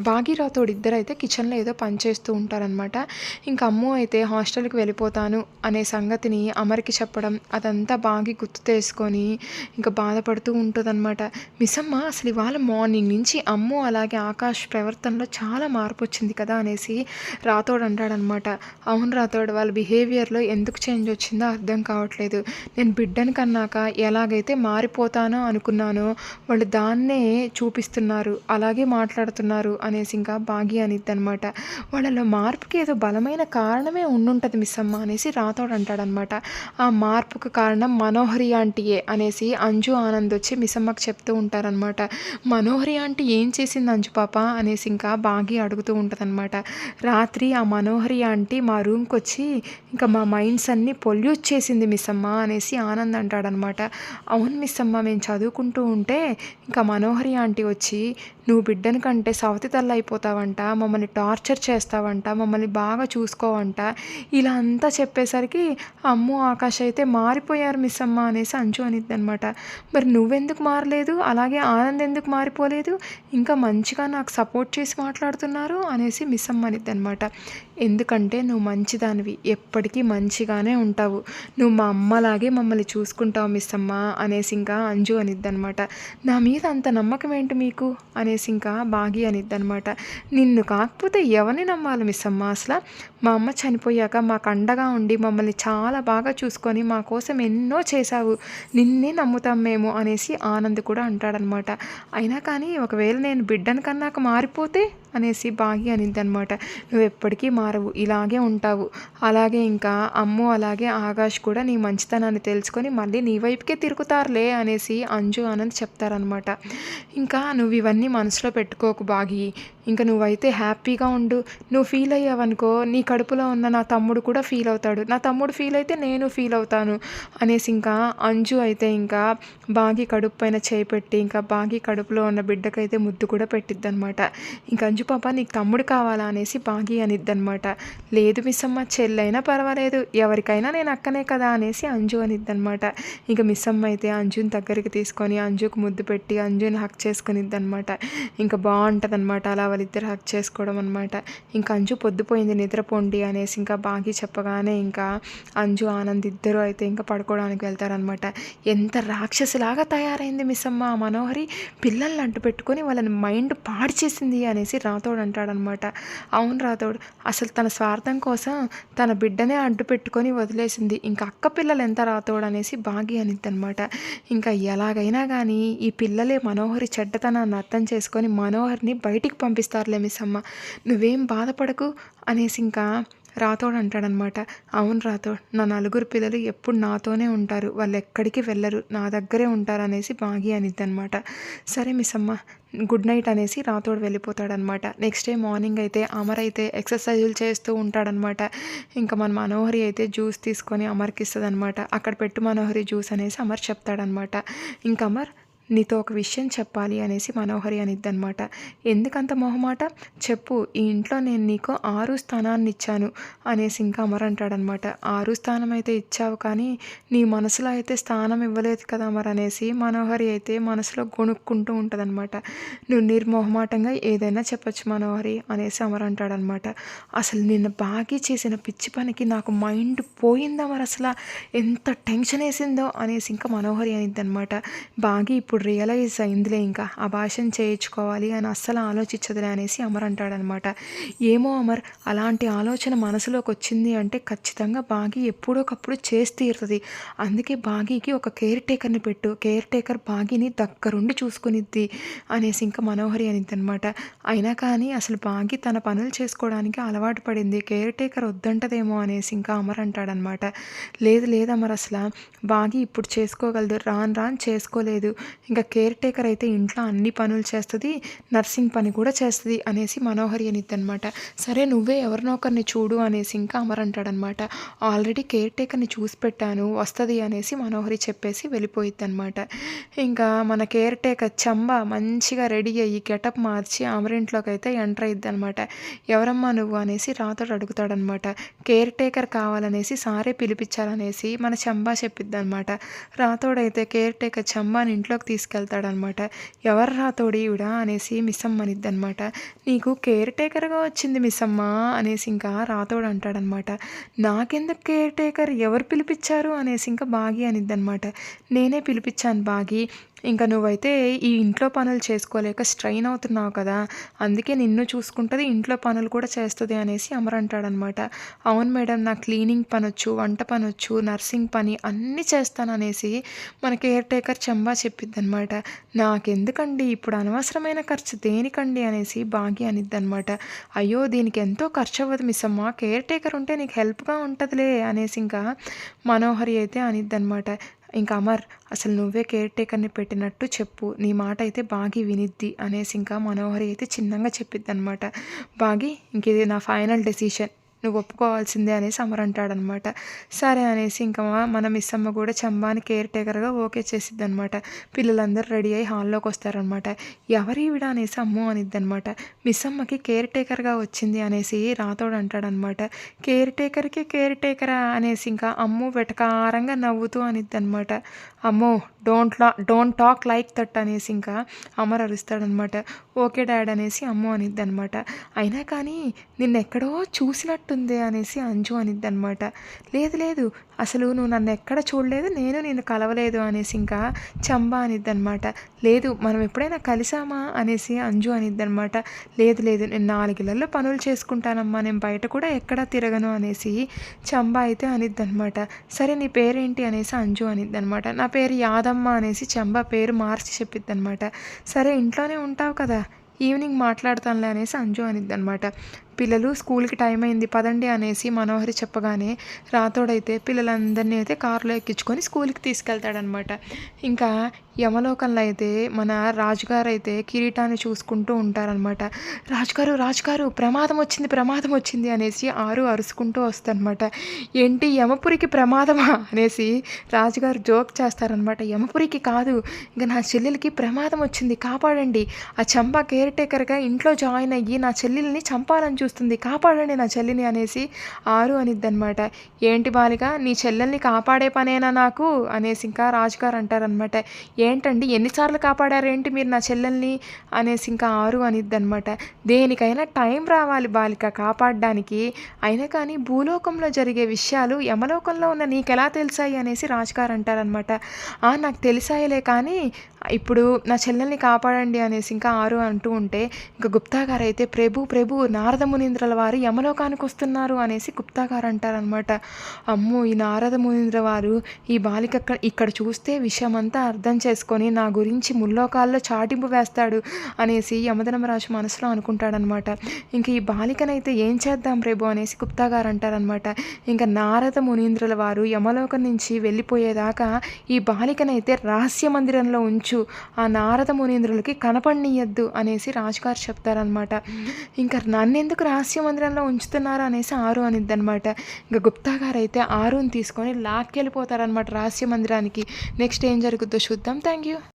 భాగీరథుడిద్దరైతే కిచెన్లో ఏదో పని చేస్తూ ఉంటారనమాట ఇంకా అమ్ము అయితే హాస్టల్కి వెళ్ళిపోతాను అనే సంగతిని అమర్కి చెప్పడం అదంతా బాగా గుర్తు తెసుకొని ఇంకా బాధపడుతూ ఉంటుందన్నమాట. మిస్సమ్మ అసలు ఇవాళ మార్నింగ్ నుంచి అమ్ము అలాగే ఆకాష్ ప్రవర్తనలో చాలా మార్పు వచ్చింది కదా అనేసి రాతోడు అంటాడనమాట అవును రాతోడు వాళ్ళ బిహేవియర్లో ఎందుకు చేంజ్ వచ్చిందో అర్థం కావట్లేదు. నేను బిడ్డని కన్నాక ఎలాగైతే మారిపోతానో అనుకున్నానో వాళ్ళు దాన్నే చూపిస్తున్నారు అలాగే మాట్లాడుతున్నారు అనేసి ఇంకా బాగి అనిద్ది అనమాట వాళ్ళలో మార్పుకి ఏదో బలమైన కారణమే ఉండుంటుంది మిస్ అమ్మ అనేసి రాతోడు అంటాడనమాట. ఆ మార్పుకు కారణం మనోహరి ఆంటీయే అనేసి అంజు ఆనంద్ వచ్చి మిస్ అమ్మకు చెప్తూ ఉంటారనమాట. మనోహరి ఆంటీ ఏం చేసింది అంజు పాప అనేసి ఇంకా బాగి అడుగుతూ ఉంటుందన్నమాట రాత్రి ఆ మనోహరి ఆంటీ మా రూమ్కి వచ్చి ఇంకా మా మైండ్స్ అన్నీ పొల్యూట్ చేసింది మిస్ అమ్మ అనేసి ఆనంద్ అంటాడనమాట. అవును మిస్ అమ్మ మేము చదువుకుంటూ ఉంటే ఇంకా మనోహరి ఆంటీ వచ్చి నువ్వు బిడ్డని కంటే సవతి తల్ల అయిపోతావంట మమ్మల్ని టార్చర్ చేస్తావంట మమ్మల్ని బాగా చూసుకోవంట. ఇలా అంతా చెప్పేసరికి అమ్ము ఆకాష్ అయితే మారిపోయారు మిస్ అమ్మ అనేసి అంచు అనిద్ది అనమాట మరి నువ్వెందుకు మారలేదు? అలాగే ఆనంద్ ఎందుకు మారిపోలేదు? ఇంకా మంచిగా నాకు సపోర్ట్ చేసి మాట్లాడుతున్నారు అనేసి మిస్ అమ్మ అనిద్ది అనమాట ఎందుకంటే నువ్వు మంచిదానివి ఎప్పటికీ మంచిగానే ఉంటావు. నువ్వు మా అమ్మలాగే మమ్మల్ని చూసుకుంటావు మిస్ అమ్మ అనేసి ఇంకా అంజు అనిద్ది అనమాట నా మీద అంత నమ్మకం ఏంటి మీకు? అనేసి ఇంకా బాగి అనిద్ది అనమాట నిన్ను కాకపోతే ఎవరిని నమ్మాలి మిస్ అమ్మ అసలు? మా అమ్మ చనిపోయాక మాకు అండగా ఉండి మమ్మల్ని చాలా బాగా చూసుకొని మా కోసం ఎన్నో చేశావు. నిన్నే నమ్ముతాం మేము అనేసి ఆనంద్ కూడా అంటాడనమాట. అయినా కానీ ఒకవేళ నేను బిడ్డను కన్నాక మారిపోతే అనేసి బాగి అనిందనమాట. నువ్వు ఎప్పటికీ మారవు. ఇలాగే ఉంటావు. అలాగే ఇంకా అమ్ము అలాగే ఆకాష్ కూడా నీ మంచితనాన్ని తెలుసుకొని మళ్ళీ నీ వైపుకే తిరుగుతారులే అనేసి అంజు ఆనంద్ చెప్తారనమాట. ఇంకా నువ్వు ఇవన్నీ మనసులో పెట్టుకోకు బాగి. ఇంకా నువ్వైతే హ్యాపీగా ఉండు. నువ్వు ఫీల్ అయ్యావనుకో నీ కడుపులో ఉన్న నా తమ్ముడు కూడా ఫీల్ అవుతాడు. నా తమ్ముడు ఫీల్ అయితే నేను ఫీల్ అవుతాను. అనేసి ఇంకా అంజు అయితే ఇంకా బాగి కడుపు పైన చేయి పెట్టి ఇంకా బాగి కడుపులో ఉన్న బిడ్డకైతే ముద్దు కూడా పెట్టిద్ది అనమాట ఇంకా అంజు పాప నీకు తమ్ముడు కావాలా అనేసి బాగి అనిద్ది అనమాట లేదు మిస్సమ్మ చెల్లైనా పర్వాలేదు. ఎవరికైనా నేను అక్కనే కదా అనేసి అంజు అనిద్ది అనమాట ఇంకా మిస్సమ్మ అయితే అంజుని దగ్గరికి తీసుకొని అంజుకు ముద్దు పెట్టి అంజుని హక్ చేసుకునిద్ది అనమాట ఇంకా బాగుంటుంది అనమాట అలా వాళ్ళిద్దరు హక్ చేసుకోవడం అనమాట ఇంకా అంజు పొద్దుపోయింది పడుకోండి అనేసి ఇంకా బాగి చెప్పగానే ఇంకా అంజు ఆనంద్ ఇద్దరు అయితే ఇంకా పడుకోవడానికి వెళ్తారనమాట ఎంత రాక్షసులాగా తయారైంది మిస్ అమ్మ ఆ మనోహరి పిల్లల్ని అంటు పెట్టుకొని వాళ్ళని మైండ్ పాడు చేసింది అనేసి రాతోడు అంటాడనమాట అవును రాతోడు అసలు తన స్వార్థం కోసం తన బిడ్డనే అడ్డు పెట్టుకొని వదిలేసింది. ఇంకా అక్క పిల్లలు ఎంత రాతోడు అనేసి బాగి అనిద్ది అనమాట ఇంకా ఎలాగైనా కానీ ఈ పిల్లలే మనోహరి చెడ్డతనాన్ని అర్థం చేసుకొని మనోహర్ని బయటికి పంపిస్తారులే మిస్ అమ్మ. నువ్వేం బాధపడకు అనేసి ఇంకా రాతోడు అంటాడనమాట. అవును రాతోడు నా నలుగురు పిల్లలు ఎప్పుడు నాతోనే ఉంటారు. వాళ్ళు ఎక్కడికి వెళ్ళరు. నా దగ్గరే ఉంటారు అనేసి బాగి అనిద్దనమాట. సరే మిస్ అమ్మ గుడ్ నైట్ అనేసి రాతోడు వెళ్ళిపోతాడనమాట. నెక్స్ట్ డే మార్నింగ్ అయితే అమర్ అయితే ఎక్సర్సైజులు చేస్తూ ఉంటాడనమాట. ఇంకా మన మనోహరి అయితే జ్యూస్ తీసుకొని అమర్కి ఇస్తుంది అనమాట అక్కడ పెట్టు మనోహరి జ్యూస్ అనేసి అమర్ చెప్తాడనమాట. ఇంకా అమర్ నీతో ఒక విషయం చెప్పాలి అనేసి మనోహరి అనిద్దనమాట ఎందుకంత మొహమాట? చెప్పు ఈ ఇంట్లో నేను నీకు ఆరు స్థానాన్ని ఇచ్చాను అనేసి ఇంకా అమర్ అంటాడనమాట ఆరు స్థానం అయితే ఇచ్చావు కానీ నీ మనసులో అయితే స్థానం ఇవ్వలేదు కదా అమర్ అనేసి మనోహరి అయితే మనసులో గొణుక్కుంటూ ఉంటుందన్నమాట. నువ్వు నిర్మోహమాటంగా ఏదైనా చెప్పచ్చు మనోహరి అనేసి అమర్ అంటాడనమాట అసలు నిన్న బాగా చేసిన పిచ్చి పనికి నాకు మైండ్ పోయిందా మరి అసలు. ఎంత టెన్షన్ వేసిందో అనేసి ఇంకా మనోహరి అనిద్దనమాట బాగా ఇప్పుడు ఇప్పుడు రియలైజ్ అయిందిలే ఇంకా. ఆ భాషను చేయించుకోవాలి అని అస్సలు ఆలోచించదులే అనేసి అమర్ అంటాడనమాట. ఏమో అమర్ అలాంటి ఆలోచన మనసులోకి వచ్చింది అంటే ఖచ్చితంగా బాగి ఎప్పుడోకప్పుడు చేసి తీరుతుంది. అందుకే బాగీకి ఒక కేర్ టేకర్ని పెట్టు. కేర్ టేకర్ బాగీని దగ్గరుండి చూసుకునిద్ది అనేసి ఇంకా మనోహరి అనిద్ది అనమాట అయినా కానీ అసలు బాగి తన పనులు చేసుకోవడానికి అలవాటు పడింది. కేర్ టేకర్ వద్దంటదేమో అనేసి ఇంకా అమర్ అంటాడనమాట. లేదు లేదు అమర్ అసలు బాగి ఇప్పుడు చేసుకోగలదు. రాను రాను చేసుకోలేదు. ఇంకా కేర్ టేకర్ అయితే ఇంట్లో అన్ని పనులు చేస్తుంది నర్సింగ్ పని కూడా చేస్తుంది అనేసి మనోహరి అనిద్ది అనమాట సరే నువ్వే ఎవరినో ఒకరిని చూడు అనేసి ఇంకా అమర్ అంటాడనమాట ఆల్రెడీ కేర్ టేకర్ని చూసి పెట్టాను వస్తుంది అనేసి మనోహరి చెప్పేసి వెళ్ళిపోయిద్ది అనమాట ఇంకా మన కేర్ టేకర్ చంబ మంచిగా రెడీ అయ్యి గెటప్ మార్చి అమరింట్లోకి అయితే ఎంటర్ అయ్యిద్ది అనమాట ఎవరమ్మా నువ్వు అనేసి రాతోడు అడుగుతాడనమాట కేర్ టేకర్ కావాలనేసి సారే పిలిపించాలనేసి మన చంబా చెప్పిద్ది అనమాట రాతోడైతే కేర్ టేకర్ చంబాని ఇంట్లోకి తీసుకెళ్తాడనమాట. ఎవరు రా తోడి ఈవిడ? అనేసి మిస్సమ్మ అనిద్దనమాట. నీకు కేర్ టేకర్గా వచ్చింది మిస్సమ్మ? అనేసి ఇంకా రాతోడు అంటాడనమాట. నాకెందుకు కేర్ టేకర్? ఎవరు పిలిపించారు అనేసి ఇంకా బాగి అనిద్దనమాట. నేనే పిలిపించాను బాగి. ఇంకా నువ్వైతే ఈ ఇంట్లో పనులు చేసుకోలేక స్ట్రెయిన్ అవుతున్నావు కదా అందుకే నిన్ను చూసుకుంటుంది ఇంట్లో పనులు కూడా చేస్తుంది అనేసి అమర్ అంటాడనమాట. అవును మేడం నా క్లీనింగ్ పని వచ్చు వంట పని వచ్చు నర్సింగ్ పని అన్నీ చేస్తాను అనేసి మన కేర్ టేకర్ చెంబా చెప్పిద్దనమాట. నాకెందుకండి ఇప్పుడు అనవసరమైన ఖర్చు దేనికండి అనేసి బాగి అనిద్ది అనమాట అయ్యో దీనికి ఎంతో ఖర్చు అవ్వదు మిస్ అమ్మ కేర్ టేకర్ ఉంటే నీకు హెల్ప్గా ఉంటుందిలే అనేసి ఇంకా మనోహరి అయితే అనిద్ది అనమాట ఇంకా అమర్ అసలు నువ్వే కేర్ టేకర్ని పెట్టినట్టు చెప్పు. నీ మాట అయితే బాగి వినిద్ది అనేసి ఇంకా మనోహరి అయితే చిన్నంగా చెప్పిద్ది అనమాట బాగి ఇంక ఇది నా ఫైనల్ డెసిషన్? నువ్వు ఒప్పుకోవాల్సిందే అనేసి అమర్ అంటాడనమాట. సరే అనేసి ఇంకా మన మిస్ అమ్మ కూడా చంబాని కేర్ టేకర్గా ఓకే చేసిద్ది అనమాట పిల్లలందరూ రెడీ అయ్యి హాల్లోకి వస్తారనమాట. ఎవరి ఈవిడ అనేసి అమ్ము అనిద్ది అనమాట మిస్ అమ్మకి కేర్ టేకర్గా వచ్చింది అనేసి రాతోడు అంటాడనమాట. కేర్ టేకర్కి కేర్ టేకరా అనేసి ఇంకా అమ్ము వెటకారంగా నవ్వుతూ అనిద్ది అనమాట అమ్మో డోంట్ లా డోంట్ టాక్ లైక్ దట్ అనేసి ఇంకా అమర్ అరుస్తాడనమాట. ఓకే డాడ్ అనేసి అమ్ము అనిద్ది అనమాట అయినా కానీ నిన్నెక్కడో చూసినట్టు చూసినట్టుంది అనేసి అంజు అనిద్ది అనమాట లేదు లేదు అసలు నువ్వు నన్ను ఎక్కడ చూడలేదు నేను నేను కలవలేదు అనేసి ఇంకా చంబా అనిద్ది అనమాట లేదు మనం ఎప్పుడైనా కలిసామా అనేసి అంజు అనిద్ది అనమాట లేదు లేదు నేను నాలుగిళ్ళల్లో పనులు చేసుకుంటానమ్మా నేను బయట కూడా ఎక్కడా తిరగను అనేసి చంబా అయితే అనిద్ది అనమాట సరే నీ పేరేంటి అనేసి అంజు అనిద్ది అనమాట నా పేరు యాదమ్మ అనేసి చంబా పేరు మార్చి చెప్పిద్ది అనమాట సరే ఇంట్లోనే ఉంటావు కదా ఈవినింగ్ మాట్లాడతానులే అనేసి అంజు అనిద్ది అనమాట పిల్లలు స్కూల్కి టైం అయింది పదండి అనేసి మనోహరి చెప్పగానే రాతోడైతే పిల్లలందరినీ అయితే కారులో ఎక్కించుకొని స్కూల్కి తీసుకెళ్తాడనమాట ఇంకా యమలోకంలో అయితే మన రాజుగారు అయితే కిరీటాన్ని చూసుకుంటూ ఉంటారనమాట రాజుగారు రాజుగారు ప్రమాదం వచ్చింది ప్రమాదం వచ్చింది అనేసి ఆరు అరుచుకుంటూ వస్తారనమాట ఏంటి యమపురికి ప్రమాదమా అనేసి రాజుగారు జోక్ చేస్తారనమాట యమపురికి కాదు ఇంకా నా చెల్లెలకి ప్రమాదం వచ్చింది కాపాడండి. ఆ చంపా కేర్ టేకర్గా ఇంట్లో జాయిన్ అయ్యి నా చెల్లెల్ని చంపాలని చూస్తుంది కాపాడండి నా చెల్లిని అనేసి ఆరు అనిద్దనమాట ఏంటి బాలిక నీ చెల్లెల్ని కాపాడే పనేనా నాకు? అనేసి ఇంకా రాజుగారు అంటారనమాట ఏంటండి ఎన్నిసార్లు కాపాడారేంటి మీరు నా చెల్లెల్ని? అనేసి ఇంకా ఆరు అనిద్దనమాట దేనికైనా టైం రావాలి బాలిక కాపాడడానికి. అయినా కానీ భూలోకంలో జరిగే విషయాలు యమలోకంలో ఉన్న నీకెలా తెలిసాయి అనేసి రాజుగారు అంటారనమాట నాకు తెలిసాయిలే కానీ ఇప్పుడు నా చెల్లెల్ని కాపాడండి అనేసి ఇంకా ఆరు అంటూ ఉంటే ఇంకా గుప్తా గారు అయితే ప్రభు ప్రభు నారద మునీంద్రుల వారు యమలోకానికి వస్తున్నారు అనేసి గుప్తా గారు అంటారనమాట అమ్మో ఈ నారద మునీంద్ర వారు ఈ బాలిక ఇక్కడ చూస్తే విషయమంతా అర్థం చేసుకొని నా గురించి ముల్లోకాల్లో చాటింపు వేస్తాడు అనేసి యమధనమరాజు మనసులో అనుకుంటాడనమాట ఇంక ఈ బాలికనైతే ఏం చేద్దాం ప్రభు అనేసి గుప్తా గారు అంటారనమాట ఇంకా నారద మునీంద్రుల వారు యమలోకం నుంచి వెళ్ళిపోయేదాకా ఈ బాలికనైతే రహస్య మందిరంలో ఉంచు ఆ నారద మునీంద్రులకి కనపడనీయద్దు అనేసి రాజుగారు చెప్తారనమాట ఇంకా నన్నెందుకు రహస్య మందిరంలో ఉంచుతున్నారు అనేసి ఆరు అనిద్ది అనమాట ఇంకా గుప్తా గారు అయితే ఆరుని తీసుకొని లాక్కెళ్ళిపోతారనమాట రహస్య మందిరానికి. నెక్స్ట్ ఏం జరుగుద్దో చూద్దాం. Thank you